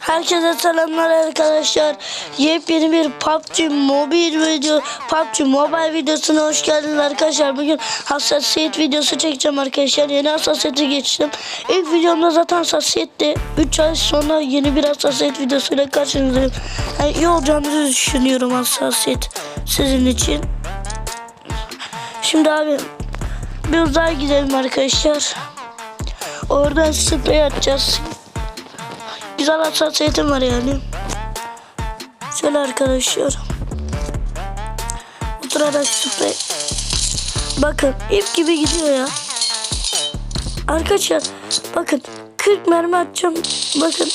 Herkese selamlar arkadaşlar. Yepyeni bir PUBG mobil video, PUBG mobile videosuna hoş geldiniz arkadaşlar. Bugün hassasiyet videosu çekeceğim arkadaşlar. Yeni hassasiyete geçtim. İlk videomda zaten hassasiyetti. 3 ay sonra yeni bir hassasiyet videosuyla karşınızdayım. Yani iyi olacağını düşünüyorum hassasiyet sizin için. Şimdi abi bir uzağa gidelim arkadaşlar. Oradan sprey atacağız. Güzel hassasiyetim var yani. Şöyle arkadaşlar. Oturarak sprey. Bakın ip gibi gidiyor ya. Arkadaşlar bakın 40 mermi atacağım. Bakın.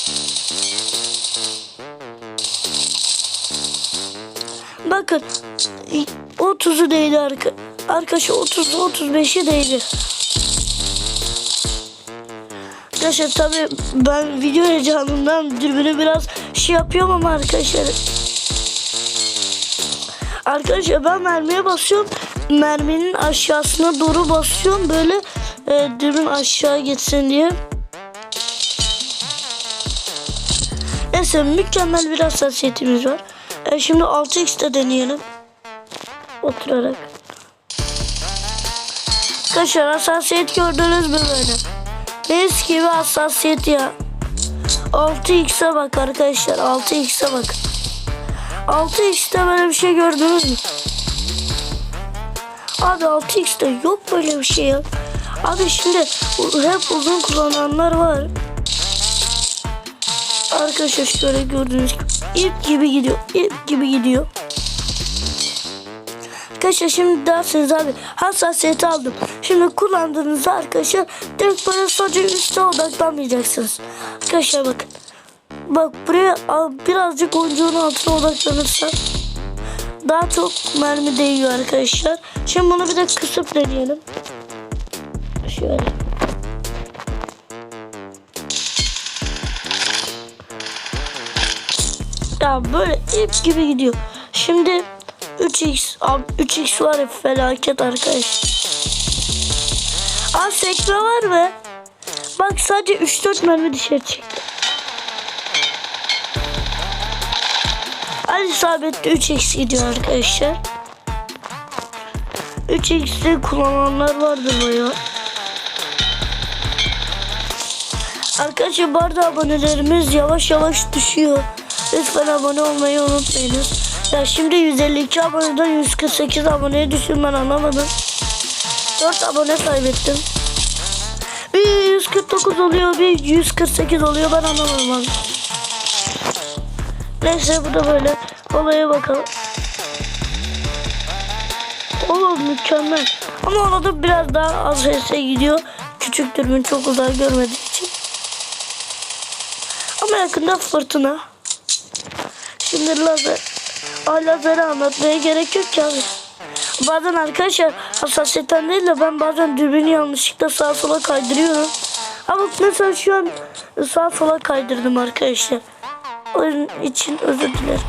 Bakın 30'u değdi arka. Arkadaşlar 30'u 35'i değdi. Arkadaşlar tabi ben video heyecanından dürbünü biraz şey yapıyorum ama arkadaşlar. Arkadaşlar ben mermiye basıyorum. Merminin aşağısına doğru basıyorum böyle e, dürbün aşağı gitsin diye. Neyse mükemmel bir hassasiyetimiz var. E, şimdi 6x'te deneyelim. Oturarak. Arkadaşlar hassasiyet gördünüz mü böyle? Mis gibi hassasiyet ya. 6x'e bak arkadaşlar. 6x'e bak. 6x'te böyle bir şey gördünüz mü? Abi 6x'te yok böyle bir şey ya. Abi şimdi hep uzun kullananlar var. Arkadaşlar şöyle gördüğünüz gibi ip gibi gidiyor. ip gibi gidiyor. Arkadaşlar şimdi dersiniz abi hassasiyeti aldım. Şimdi kullandığınızda arkadaşlar direkt böyle sadece üstte odaklanmayacaksınız. Arkadaşlar bakın. Bak buraya birazcık oyuncunun altına odaklanırsa daha çok mermi değiyor arkadaşlar. Şimdi bunu bir de kısıp deneyelim. Şöyle. Ya böyle ip gibi gidiyor. Şimdi 3x abi 3x var ya felaket arkadaş. Aa sekme var mı? Bak sadece 3-4 mermi dışarı çıktı. Ali isabetli 3x gidiyor arkadaşlar. 3x'de kullananlar vardır bayağı. Arkadaşlar bu arada abonelerimiz yavaş yavaş düşüyor. Lütfen abone olmayı unutmayınız. Ya şimdi 152 aboneden 148 aboneye düştüm ben anlamadım. 4 abone kaybettim. Bir 149 oluyor bir 148 oluyor ben anlamadım abi. Neyse bu da böyle. Olaya bakalım. Oğlum mükemmel. Ama ona da biraz daha az HS gidiyor. Küçük dürbün çok uzağa görmediği için. Ama yakında fırtına. Şimdi lazer. Aa, lazeri anlatmaya gerek yok ki abi. Bazen arkadaşlar hassasiyetten değil de ben bazen dürbünü yanlışlıkla sağa sola kaydırıyorum. Ama mesela şu an sağa sola kaydırdım arkadaşlar. Onun için özür dilerim.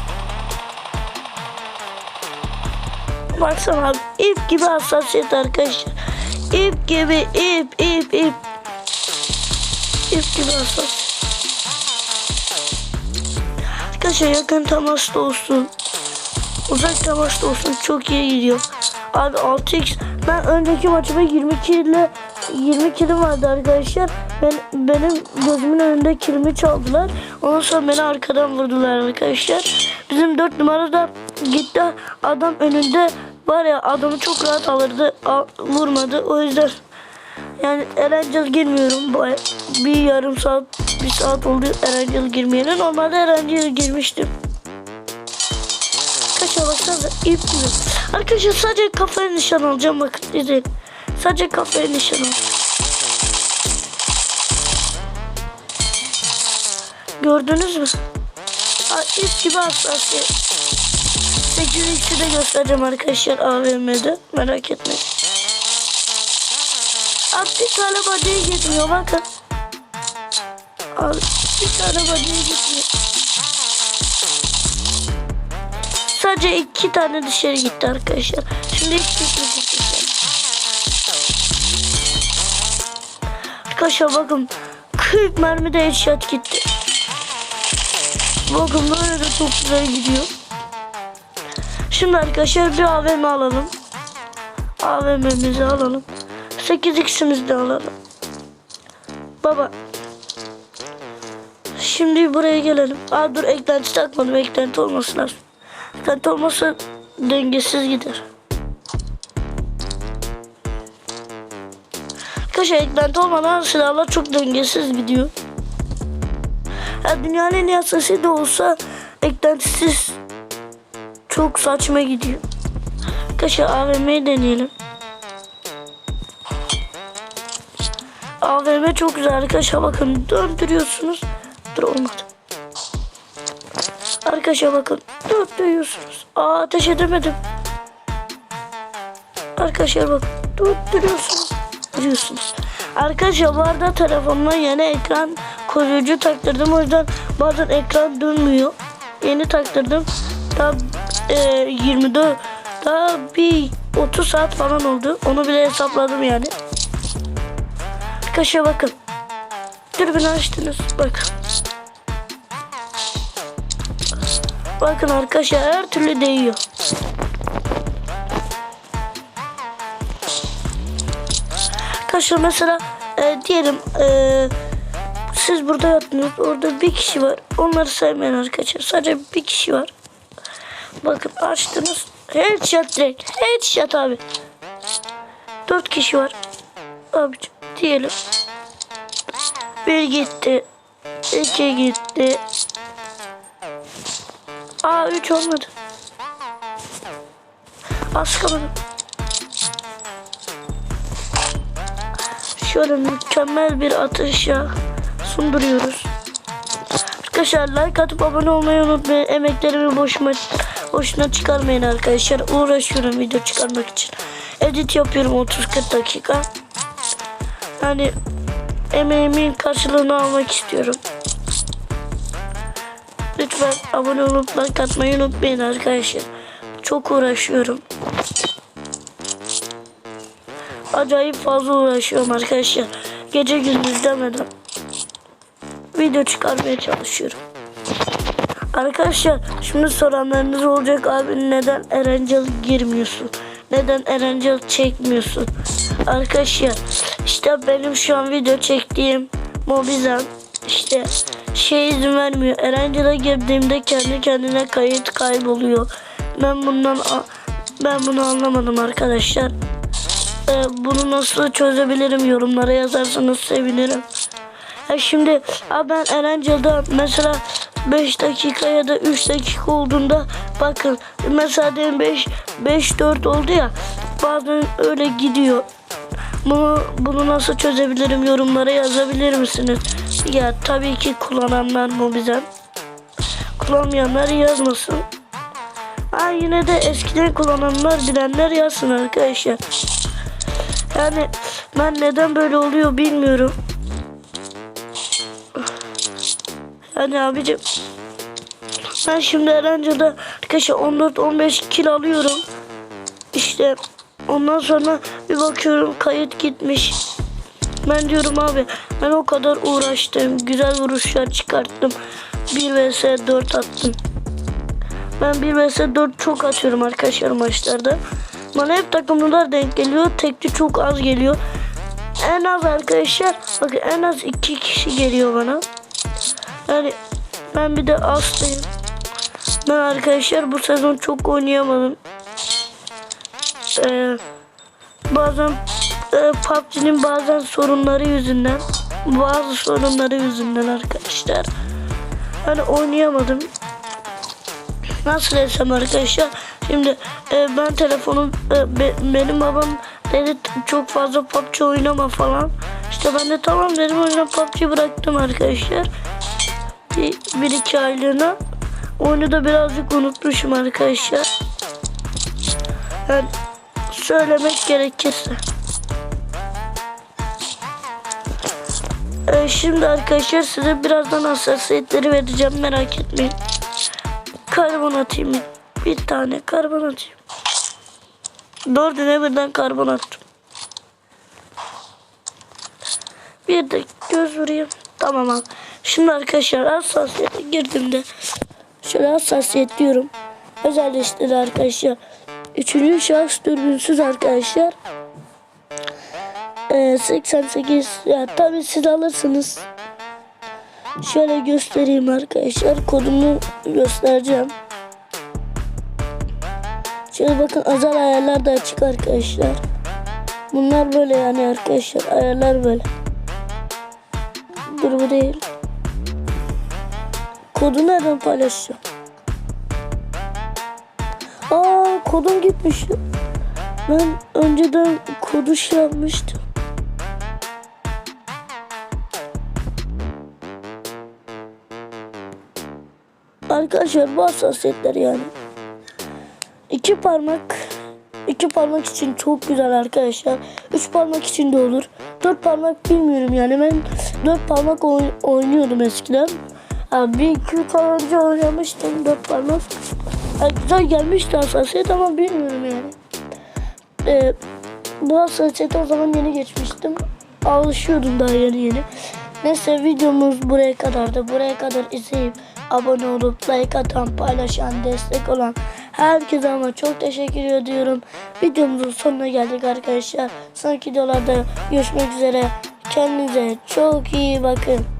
Baksana abi ip gibi hassasiyet arkadaşlar. İp gibi ip ip ip. İp gibi hassasiyet. Arkadaşlar yakın temaslı olsun. Uzak temaslı olsun çok iyi gidiyor. Abi 6x ben önceki maçıma 22 ile 20 kilim vardı arkadaşlar. Ben, benim gözümün önünde kilimi çaldılar. Ondan sonra beni arkadan vurdular arkadaşlar. Bizim 4 numarada gitti adam önünde var ya adamı çok rahat alırdı. Al- vurmadı. O yüzden yani Erencil girmiyorum. Bir yarım saat, bir saat oldu Erencil girmeyeli. Normalde Erencil girmiştim. Arkadaşlar baksanıza ip mi? Arkadaşlar sadece kafaya nişan alacağım bakın izleyin. Sadece kafaya nişan alacağım. Gördünüz mü? Aa, ip gibi hassasiyet. 8x'i de göstereceğim arkadaşlar AVM'de. Merak etmeyin. Abi bir tane body'ye gitmiyor bakın. Abi bir tane body'ye gitmiyor. Sadece iki tane dışarı gitti arkadaşlar. Şimdi gitmeyecek dışarı. Arkadaşlar bakın 40 mermi de headshot gitti. Bakın böyle de çok güzel gidiyor. Şimdi arkadaşlar bir AVM alalım. AVM'mizi alalım. 8x'imizi de alalım. Baba. Şimdi buraya gelelim. Aa dur eklenti takmadım. Eklenti olması lazım. Eklenti olmasa dengesiz gider. Arkadaşlar eklenti olmadan silahlar çok dengesiz gidiyor. Ya dünyanın en iyi da olsa eklentisiz çok saçma gidiyor. Arkadaşlar AVM'yi deneyelim. AVM çok güzel arkadaşlar bakın döndürüyorsunuz. Dur olmadı. Arkadaşlar bakın döndürüyorsunuz. Aa ateş edemedim. Arkadaşlar bakın döndürüyorsunuz. Duruyorsunuz. Arkadaşlar bu arada telefonuma yeni ekran koruyucu taktırdım. O yüzden bazen ekran dönmüyor. Yeni taktırdım. Daha e, 24 daha bir 30 saat falan oldu. Onu bile hesapladım yani. Arkadaşlar bakın. Dürbünü açtınız. Bakın. Bakın arkadaşlar her türlü değiyor. Arkadaşlar mesela e, diyelim e, siz burada yattınız. Orada bir kişi var. Onları saymayın arkadaşlar. Sadece bir kişi var. Bakın açtınız. Headshot direkt. Headshot abi. Dört kişi var. Abicim diyelim. Bir gitti. iki gitti. Aa üç olmadı. Az kaldı. Şöyle mükemmel bir atışa sunduruyoruz. Arkadaşlar like atıp abone olmayı unutmayın. Emeklerimi boşuma, boşuna çıkarmayın arkadaşlar. Uğraşıyorum video çıkarmak için. Edit yapıyorum 30-40 dakika. Yani emeğimin karşılığını almak istiyorum. Lütfen abone olup like atmayı unutmayın arkadaşlar. Çok uğraşıyorum. Acayip fazla uğraşıyorum arkadaşlar. Gece gündüz demeden. Video çıkarmaya çalışıyorum. Arkadaşlar şimdi soranlarınız olacak abi neden Erencil girmiyorsun? Neden Erencil çekmiyorsun? Arkadaşlar işte benim şu an video çektiğim Mobizem işte şey izin vermiyor. Erencil'e girdiğimde kendi kendine kayıt kayboluyor. Ben bundan ben bunu anlamadım arkadaşlar. Ee, bunu nasıl çözebilirim yorumlara yazarsanız sevinirim. Ya şimdi ben Erencil'de mesela 5 dakika ya da 3 dakika olduğunda bakın mesela diyelim 5 5 4 oldu ya bazen öyle gidiyor. Bunu bunu nasıl çözebilirim yorumlara yazabilir misiniz? Ya tabii ki kullananlar mı bize? Kullanmayanlar yazmasın. Ha yine de eskiden kullananlar bilenler yazsın arkadaşlar. Yani ben neden böyle oluyor bilmiyorum. Yani abicim ben şimdi Erencil'de arkadaşlar 14-15 kilo alıyorum. İşte ondan sonra bir bakıyorum kayıt gitmiş. Ben diyorum abi ben o kadar uğraştım. Güzel vuruşlar çıkarttım. 1 vs 4 attım. Ben 1 vs 4 çok atıyorum arkadaşlar maçlarda. Bana hep takımlılar denk geliyor. Tekli çok az geliyor. En az arkadaşlar bakın en az 2 kişi geliyor bana. Yani ben bir de hastayım. Ben arkadaşlar bu sezon çok oynayamadım. Ee, bazen e, PUBG'nin bazen sorunları yüzünden bazı sorunları yüzünden arkadaşlar. Hani oynayamadım. Nasıl desem arkadaşlar şimdi e, ben telefonum e, be, benim babam dedi çok fazla PUBG oynama falan. İşte ben de tamam dedim o yüzden PUBG bıraktım arkadaşlar. Bir, bir iki aylığına. Oyunu da birazcık unutmuşum arkadaşlar. Yani söylemek gerekirse. Ee, şimdi arkadaşlar size birazdan hassasiyetleri vereceğim merak etmeyin. Karbon atayım bir, tane karbon atayım. Dördüne birden karbon attım. Bir de göz vurayım. Tamam abi. Şimdi arkadaşlar hassasiyete girdiğimde şöyle hassasiyet diyorum. Özelleştir arkadaşlar. Üçüncü şahıs dürbünsüz arkadaşlar. Ee, 88 ya tabii siz alırsınız. Şöyle göstereyim arkadaşlar. Kodumu göstereceğim. Şöyle bakın özel ayarlar da açık arkadaşlar. Bunlar böyle yani arkadaşlar. Ayarlar böyle. Dur bu değil. Kodu nereden paylaşacağım? Aa kodum gitmiş. Ben önceden kodu şey yapmıştım. Arkadaşlar bu hassasiyetler yani. İki parmak iki parmak için çok güzel arkadaşlar. Üç parmak için de olur. Dört parmak bilmiyorum yani ben dört parmak oyn- oynuyordum eskiden. Ha, bir iki üç önce oynamıştım dört parmak. Ha, güzel gelmişti hassasiyet ama bilmiyorum yani. Ee, bu hassasiyete o zaman yeni geçmiştim. Alışıyordum daha yeni yeni. Neyse videomuz buraya kadardı. Buraya kadar izleyip abone olup like atan, paylaşan, destek olan herkese ama çok teşekkür ediyorum. Videomuzun sonuna geldik arkadaşlar. Sonraki videolarda görüşmek üzere. Kendinize çok iyi bakın.